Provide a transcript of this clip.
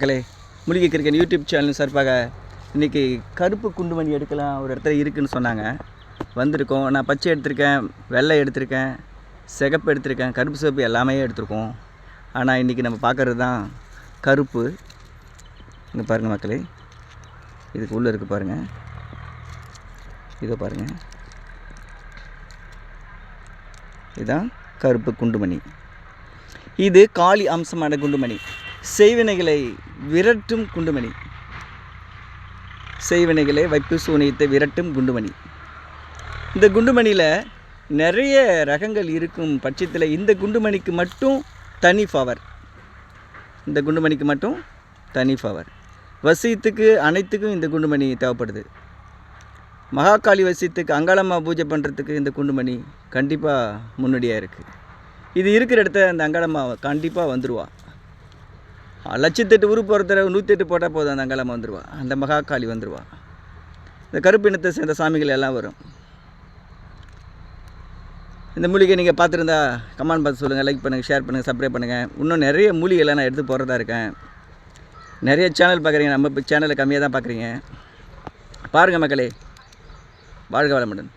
மக்களே மூலிகை cricket YouTube channel சார்பாக இன்றைக்கி கருப்பு குண்டுமணி எடுக்கலாம் ஒரு இடத்துல இருக்குன்னு சொன்னாங்க. வந்திருக்கோம். நான் பச்சை எடுத்திருக்கேன் வெள்ளை எடுத்திருக்கேன் சிகப்பு எடுத்திருக்கேன் கருப்பு சிவப்பு எல்லாமே எடுத்திருக்கோம். ஆனால் இன்றைக்கி நம்ம பார்க்குறது தான் கருப்பு. இங்கே பாருங்கள் மக்களே. இதுக்கு உள்ளே இருக்குது பாருங்கள் இதை பாருங்கள் இதுதான் கருப்பு குண்டுமணி. இது காளி அம்சமான குண்டுமணி. செய்வினைகளை விரட்டும் குண்டுமணி. செய்வினைகளை வைப்பு சூனியத்தை விரட்டும் குண்டுமணி. இந்த குண்டுமணியில் நிறைய ரகங்கள் இருக்கும் பட்சத்தில் இந்த குண்டுமணிக்கு மட்டும் தனி பவர். இந்த குண்டுமணிக்கு மட்டும் தனி பவர். வசியத்துக்கு அனைத்துக்கும் இந்த குண்டுமணி தேவைப்படுது. மகாகாளி வசியத்துக்கு அங்காளம்மா பூஜை பண்ணுறதுக்கு இந்த குண்டுமணி கண்டிப்பாக முன்னோடியாக இருக்குது இது இருக்கிற இடத்த அந்த அங்காளம்மா கண்டிப்பாக வந்துடுவா லட்சத்தெட்டு உருப்பு ஒருத்தர் நூற்றி எட்டு போட்டால் போதும். அந்த அங்காளம்மா வந்துடுவா அந்த மகாகாளி வந்துடுவா இந்த கருப்பு இனத்தை சேர்ந்த சாமிகள் எல்லாம் வரும். இந்த மூலிகை நீங்கள் பார்த்துருந்தா கமெண்ட் பார்த்து சொல்லுங்கள் லைக் பண்ணுங்கள் ஷேர் பண்ணுங்கள் சப்ஸ்கிரைப் பண்ணுங்கள் இன்னும் நிறைய மூலிகைலாம் நான் எடுத்து போகிறதா இருக்கேன். நிறைய சேனல் பார்க்குறீங்க. நம்ம சேனலை கம்மியாக தான் பார்க்குறீங்க. பாருங்கள் மக்களே வாழ்க வளமுடன்.